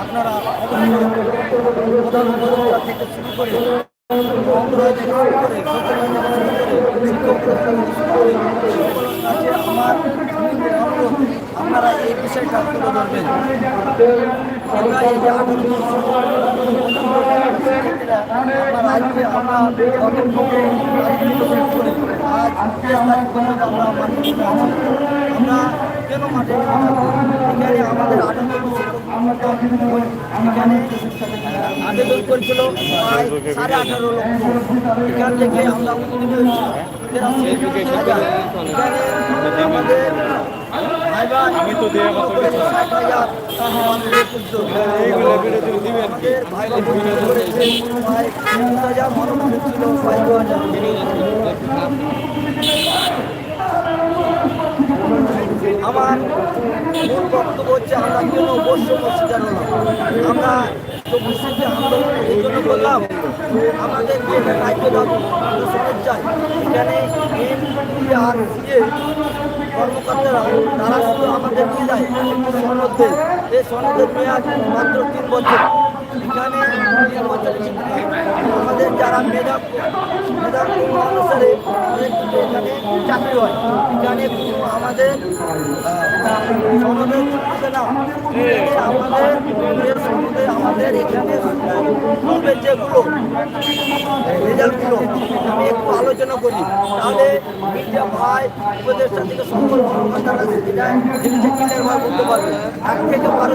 আপনারা প্রধান থেকে শুরু করে করে আমার আপনারা এই বিষয়টা তুলে ধরবেন আমরা এই যে আঠারো বছর আমরা আজকে আমরা অনেক লোকে রাজনীতি করি। আজ তেইশ তারিখ পর্যন্ত আমরা মাঠে নেমে আছি। আমরা কেন মাঠে নেমে থাকব? এখানে আমাদের আঠারো বছর এখানে প্রায় সাড়ে আঠারো লক্ষ। এখান থেকে আমরা হয়েছি। তেরাশি হাজার। এখানে আমাদের আমি তো দিয়ে আমার বক্তব্য হচ্ছে আমরা কেন বৈষম্য শিকার হলাম আমরা চব্বিশে আন্দোলন এই জন্য করলাম আমাদের যে রাজ্য চাই এখানে আর কর্মকর্তারা তারা শুধু আমাদের নিয়ে যায় সনদ দেয় এই সনদের মেয়াদ মাত্র তিন বছর এখানে আমাদের যারা মেধা মেধা অনুসারে এখানে চাকরি হয়, এখানে আমাদের সনদের চুক্তিতে না। আমাদের সনদে আমাদের এখানে হবে যেগুলো রেজাল্টগুলো আমি একটু আলোচনা করি। তাহলে মিডিয়া উপদেষ্টা থেকে সকল বলতে পারবে। এক থেকে বারো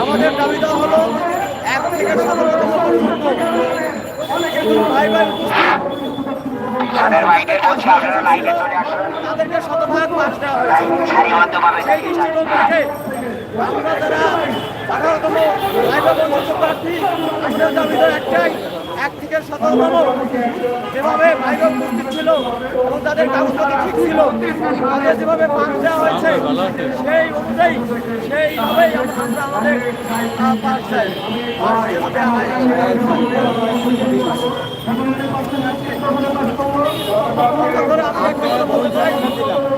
আমাদের দাবি দেওয়া হলো এক থেকে সতেরোতম বলছি আপনারা লাইনে চলে আসুন। তাদেরকে শতভাগ পাস দেওয়া হয়েছে সেই দৃষ্টিকোণ থেকে আমরা যারা একটাই এক থেকে সতেরোতম যেভাবে ভাইভাব উপস্থিত ছিল এবং তাদের কাগজপত্র ঠিক ছিল তাদের যেভাবে দেওয়া হয়েছে সেই অনুযায়ী সেইভাবেই আমরা আমাদের পাস চাই দেওয়া হয় আমরা একটা কথা বলতে চাই